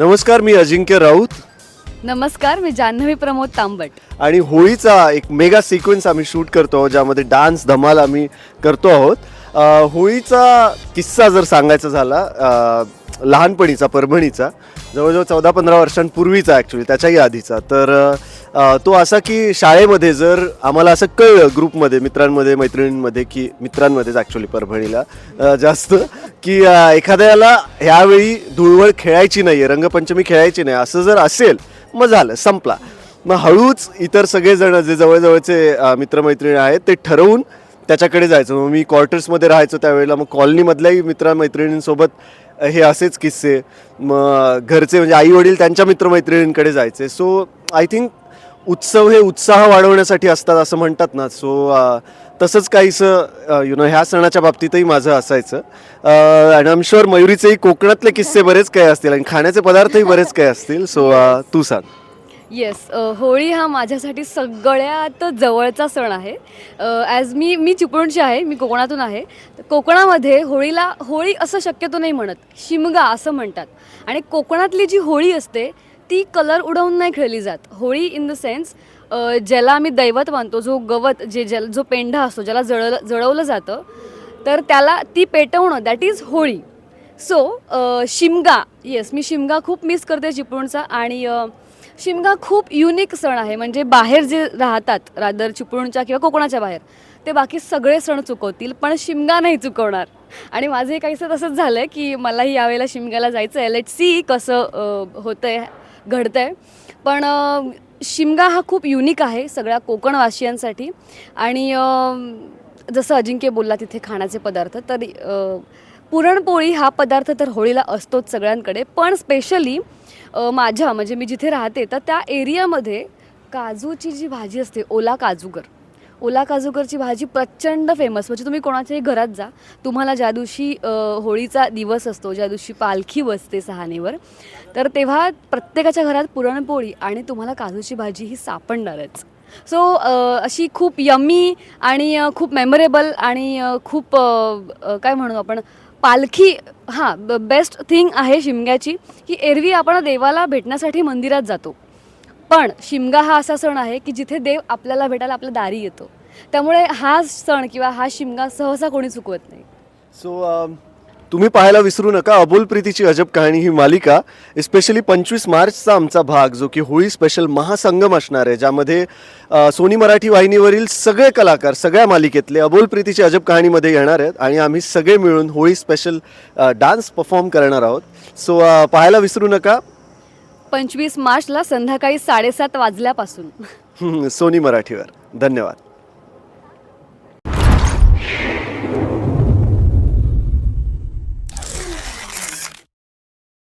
नमस्कार मी अजिंक्य राऊत. नमस्कार मी जान्हवी प्रमोद तांबट. आणि होळीचा एक मेगा सिक्वेन्स आम्ही शूट करतो आहोत ज्यामध्ये डान्स धमाल आम्ही करतो आहोत. अ, होळीचा किस्सा जर सांगायचा झाला अ, लहानपणीचा परभणीचा जवळजवळ चौदा पंधरा वर्षांपूर्वीचा ॲक्च्युली त्याच्याही आधीचा. तर अ, तो असा की शाळेमध्ये जर आम्हाला असं कळलं ग्रुपमध्ये मित्रांमध्ये मैत्रिणींमध्ये की मित्रांमध्येच ॲक्च्युली परभणीला अ, जास्त की एखाद्याला ह्यावेळी धुळवळ खेळायची नाही आहे रंगपंचमी खेळायची नाही असं जर असेल मग झालं संपला. मग हळूच इतर सगळेजण जे जवळजवळचे मित्रमैत्रिणी आहेत ते ठरवून त्याच्याकडे जायचं. मग मी क्वार्टर्समध्ये राहायचो त्यावेळेला मग कॉलनीमधल्याही मित्रमैत्रिणींसोबत हे असेच किस्से. मग घरचे म्हणजे आई वडील त्यांच्या मित्रमैत्रिणींकडे जायचे. सो आय थिंक उत्सव हे उत्साह वाढवण्यासाठी असतात असं म्हणतात ना. सो uh, तसंच काहीसं uh, यु नो ह्या सणाच्या बाबतीतही माझं असायचं. आणि आम शुअर मयुरीचेही कोकणातले किस्से बरेच काही असतील आणि खाण्याचे पदार्थही बरेच काही असतील. सो uh, तू सांग. येस होळी हा माझ्यासाठी सगळ्यात जवळचा सण आहे. ॲज मी मी चिपळूणची आहे मी कोकणातून आहे. तर कोकणामध्ये होळीला होळी असं शक्यतो नाही म्हणत शिमगा असं म्हणतात. आणि कोकणातली जी होळी असते ती कलर उडवून नाही खेळली जात. होळी इन द सेन्स ज्याला आम्ही दैवत मानतो जो गवत जे ज्या जो पेंढा असतो ज्याला जळलं जळवलं जातं तर त्याला ती पेटवणं that is Holi. So Shimga yes मी शिमगा खूप मिस करते चिपळूणचा आणि शिमगा खूप युनिक सण आहे. म्हणजे बाहेर जे राहतात रादर चिपळूणच्या किंवा कोकणाच्या बाहेर ते बाकी सगळे सण चुकवतील पण शिमगा नाही चुकवणार. आणि माझं हे काहीसं तसंच झालं आहे की मलाही यावेळेला शिमग्याला जायचं आहे लेट सी कसं होतं आहे घडतं आहे पण शिमगा हा खूप युनिक आहे सगळ्या कोकणवासियांसाठी. आणि जसं अजिंक्य बोलला तिथे खाण्याचे पदार्थ तर पुरणपोळी हा पदार्थ तर होळीला असतोच सगळ्यांकडे. पण स्पेशली माझ्या म्हणजे मी जिथे राहते तर त्या एरियामध्ये काजूची जी भाजी असते ओला काजूगर ओला काजूकरची भाजी प्रचंड फेमस म्हणजे तुम्ही कोणाच्याही घरात जा तुम्हाला ज्या दिवशी होळीचा दिवस असतो ज्या दिवशी पालखी बसते सहानेवर तर तेव्हा प्रत्येकाच्या घरात पुरणपोळी आणि तुम्हाला काजूची भाजी ही सापडणारच. सो अशी खूप यम्मी आणि खूप मेमरेबल आणि खूप काय म्हणू आपण पालखी हां बेस्ट थिंग आहे शिमग्याची की एरवी आपण देवाला भेटण्यासाठी मंदिरात जातो. पण शिमगा हा असा सण आहे की जिथे देव आपल्याला भेटायला आपल्या दारी येतो. त्यामुळे हा सण किंवा हा शिमगा सहसा कोणी चुकवत नाही. सो um, तुम्ही पाहायला विसरू नका अबोल प्रीतीची अजब कहाणी ही मालिका स्पेशली पंचवीस मार्चचा आमचा भाग जो की होळी स्पेशल महासंगम असणार आहे ज्यामध्ये सोनी मराठी वाहिनीवरील सगळे कलाकार सगळ्या मालिकेतले अबोल प्रीतीची अजब कहाणीमध्ये येणार आहेत आणि आम्ही सगळे मिळून होळी स्पेशल डान्स परफॉर्म करणार आहोत. सो पाहायला विसरू नका पंचवीस मार्चला संध्याकाळी साडेसात वाजल्यापासून. सोनी मराठीवर. धन्यवाद.